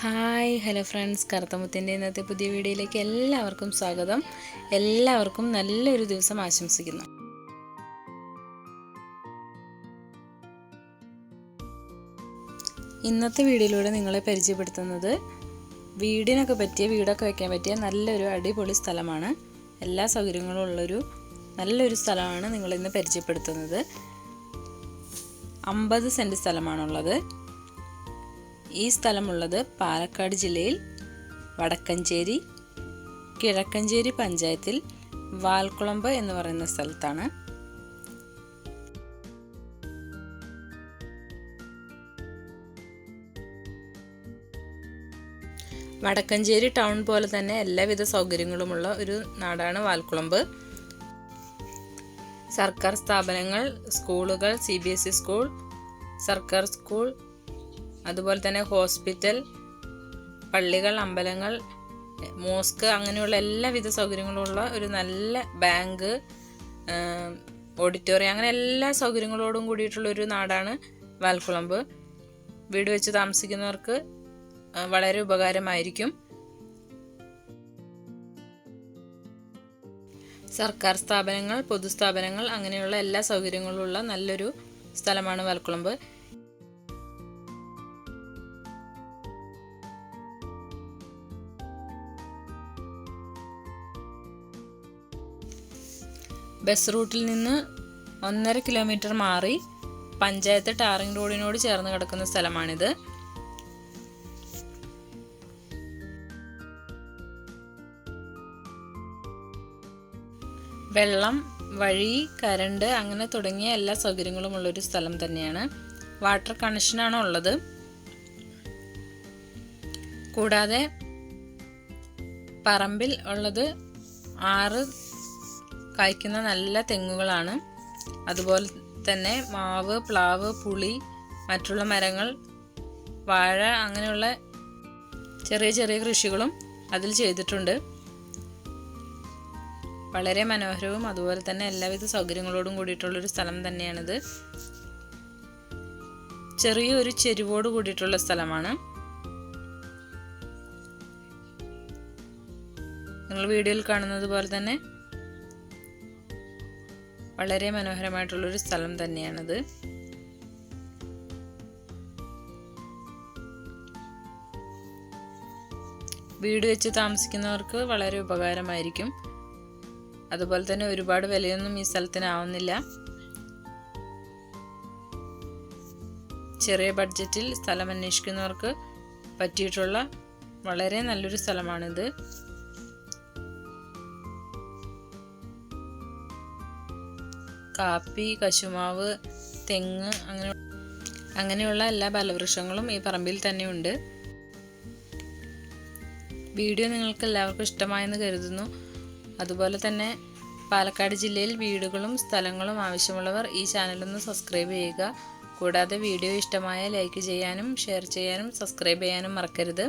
Hi hello friends. കറുത്തമുത്തിന്റെ ഇന്നത്തെ പുതിയ വീഡിയോയിലേക്ക് എല്ലാവർക്കും സ്വാഗതം. എല്ലാവർക്കും നല്ലൊരു ദിവസം ആശംസിക്കുന്നു. ഇന്നത്തെ വീഡിയോയിലൂടെ നിങ്ങളെ പരിചയപ്പെടുത്തുന്നത് വീടിനൊക്കെ പറ്റിയ വീടൊക്കെ വയ്ക്കാൻ പറ്റിയ നല്ലൊരു അടിപൊളി സ്ഥലമാണ്. എല്ലാ സൗകര്യങ്ങളും ഉള്ളൊരു നല്ലൊരു സ്ഥലമാണ് നിങ്ങളിന്ന് പരിചയപ്പെടുത്തുന്നത്. അമ്പത് സെന്റ് സ്ഥലമാണുള്ളത്. ഈ സ്ഥലമുള്ളത് പാലക്കാട് ജില്ലയിൽ വടക്കഞ്ചേരി കിഴക്കഞ്ചേരി പഞ്ചായത്തിൽ വാൽക്കുളമ്പ് എന്ന് പറയുന്ന സ്ഥലത്താണ്. വടക്കഞ്ചേരി ടൗൺ പോലെ തന്നെ എല്ലാവിധ സൗകര്യങ്ങളുമുള്ള ഒരു നാടാണ് വാൽക്കുളമ്പ്. സർക്കാർ സ്ഥാപനങ്ങൾ സ്കൂളുകൾ C B S E school സർക്കാർ സ്കൂൾ അതുപോലെ തന്നെ ഹോസ്പിറ്റൽ പള്ളികൾ അമ്പലങ്ങൾ മോസ്ക് അങ്ങനെയുള്ള എല്ലാവിധ സൗകര്യങ്ങളുള്ള ഒരു നല്ല ബാങ്ക് ഓഡിറ്റോറിയം അങ്ങനെ എല്ലാ സൗകര്യങ്ങളോടും കൂടിയിട്ടുള്ള ഒരു നാടാണ് വാൽക്കുളമ്പ്. വീട് വെച്ച് താമസിക്കുന്നവർക്ക് വളരെ ഉപകാരമായിരിക്കും. സർക്കാർ സ്ഥാപനങ്ങൾ പൊതുസ്ഥാപനങ്ങൾ അങ്ങനെയുള്ള എല്ലാ സൗകര്യങ്ങളുള്ള നല്ലൊരു സ്ഥലമാണ് വാൽക്കുളമ്പ്. ബസ് റൂട്ടിൽ നിന്ന് ഒന്നര കിലോമീറ്റർ മാറി പഞ്ചായത്ത് ടാറിംഗ് റോഡിനോട് ചേർന്ന് കിടക്കുന്ന സ്ഥലമാണിത്. വെള്ളം വഴി കരണ്ട് അങ്ങനെ തുടങ്ങിയ എല്ലാ സൗകര്യങ്ങളും ഉള്ളൊരു സ്ഥലം തന്നെയാണ്. വാട്ടർ കണക്ഷനാണ് ഉള്ളത്. കൂടാതെ പറമ്പിൽ ഉള്ളത് ആറ് കായ്ക്കുന്ന നല്ല തെങ്ങുകളാണ്. അതുപോലെ തന്നെ മാവ് പ്ലാവ് പുളി മറ്റുള്ള മരങ്ങൾ വാഴ അങ്ങനെയുള്ള ചെറിയ ചെറിയ കൃഷികളും അതിൽ ചെയ്തിട്ടുണ്ട്. വളരെ മനോഹരവും അതുപോലെ തന്നെ എല്ലാവിധ സൗകര്യങ്ങളോടും കൂടിയിട്ടുള്ളൊരു സ്ഥലം തന്നെയാണിത്. ചെറിയൊരു ചെരുവോട് കൂടിയിട്ടുള്ള സ്ഥലമാണ്. നിങ്ങൾ വീഡിയോയിൽ കാണുന്നത് പോലെ തന്നെ വളരെ മനോഹരമായിട്ടുള്ളൊരു സ്ഥലം തന്നെയാണത്. വീട് വെച്ച് താമസിക്കുന്നവർക്ക് വളരെ ഉപകാരമായിരിക്കും. അതുപോലെ തന്നെ ഒരുപാട് വിലയൊന്നും ഈ സ്ഥലത്തിനാവുന്നില്ല. ചെറിയ ബഡ്ജറ്റിൽ സ്ഥലം അന്വേഷിക്കുന്നവർക്ക് പറ്റിയിട്ടുള്ള വളരെ നല്ലൊരു സ്ഥലമാണിത്. കാപ്പി കശുമാവ് തെങ്ങ് അങ്ങനെ അങ്ങനെയുള്ള എല്ലാ ഫലവൃക്ഷങ്ങളും ഈ പറമ്പിൽ തന്നെയുണ്ട്. വീഡിയോ നിങ്ങൾക്ക് എല്ലാവർക്കും ഇഷ്ടമായെന്ന് കരുതുന്നു. അതുപോലെ തന്നെ പാലക്കാട് ജില്ലയിൽ വീടുകളും സ്ഥലങ്ങളും ആവശ്യമുള്ളവർ ഈ ചാനലൊന്ന് സബ്സ്ക്രൈബ് ചെയ്യുക. കൂടാതെ വീഡിയോ ഇഷ്ടമായ ലൈക്ക് ചെയ്യാനും ഷെയർ ചെയ്യാനും സബ്സ്ക്രൈബ് ചെയ്യാനും മറക്കരുത്.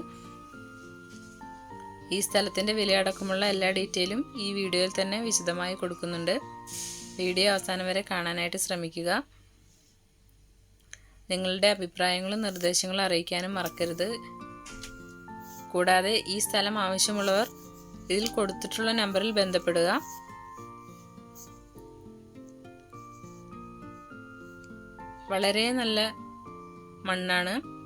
ഈ സ്ഥലത്തിന്റെ വിലയടക്കമുള്ള എല്ലാ ഡീറ്റെയിലും ഈ വീഡിയോയിൽ തന്നെ വിശദമായി കൊടുക്കുന്നുണ്ട്. വീഡിയോ അവസാനം വരെ കാണാനായിട്ട് ശ്രമിക്കുക. നിങ്ങളുടെ അഭിപ്രായങ്ങളും നിർദ്ദേശങ്ങളും അറിയിക്കാനും മറക്കരുത്. കൂടാതെ ഈ സ്ഥലം ആവശ്യമുള്ളവർ ഇതിൽ കൊടുത്തിട്ടുള്ള നമ്പറിൽ ബന്ധപ്പെടുക. വളരെ നല്ല മണ്ണാണ്.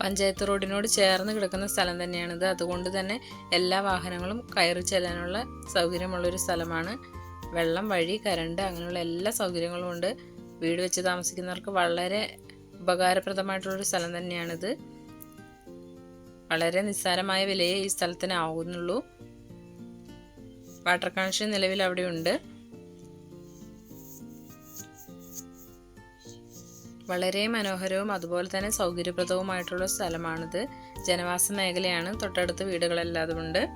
പഞ്ചായത്ത് റോഡിനോട് ചേർന്ന് കിടക്കുന്ന സ്ഥലം തന്നെയാണിത്. അതുകൊണ്ട് തന്നെ എല്ലാ വാഹനങ്ങളും കയറി ചെല്ലാനുള്ള സൗകര്യമുള്ളൊരു സ്ഥലമാണ്. വെള്ളം വഴി കരണ്ട് അങ്ങനെയുള്ള എല്ലാ സൗകര്യങ്ങളും ഉണ്ട്. വീട് വെച്ച് താമസിക്കുന്നവർക്ക് വളരെ ഉപകാരപ്രദമായിട്ടുള്ളൊരു സ്ഥലം തന്നെയാണിത്. വളരെ നിസ്സാരമായ വിലയെ ഈ സ്ഥലത്തിന് ആവുന്നുള്ളൂ വാട്ടർ കണക്ഷൻ നിലവിൽ അവിടെയുണ്ട് വളരെ മനോഹരവും അതുപോലെ തന്നെ സൗകര്യപ്രദവുമായിട്ടുള്ള സ്ഥലമാണിത്. ജനവാസ മേഖലയാണ്. തൊട്ടടുത്ത് വീടുകളെല്ലാതും ഉണ്ട്.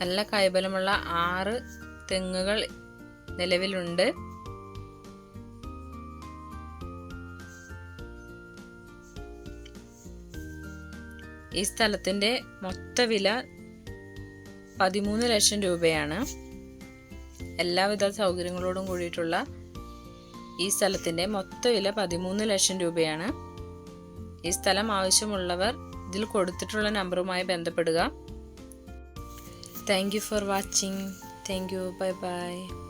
നല്ല കായ്ബലമുള്ള ആറ് തെങ്ങുകൾ നിലവിലുണ്ട്. ഈ സ്ഥലത്തിന്റെ മൊത്ത വില പതിമൂന്ന് ലക്ഷം രൂപയാണ്. എല്ലാവിധ സൗകര്യങ്ങളോടും കൂടിയിട്ടുള്ള ഈ സ്ഥലത്തിന്റെ മൊത്ത വില പതിമൂന്ന് ലക്ഷം രൂപയാണ്. ഈ സ്ഥലം ആവശ്യമുള്ളവർ ഇതിൽ കൊടുത്തിട്ടുള്ള നമ്പറുമായി ബന്ധപ്പെടുക. Thank you for watching thank you bye bye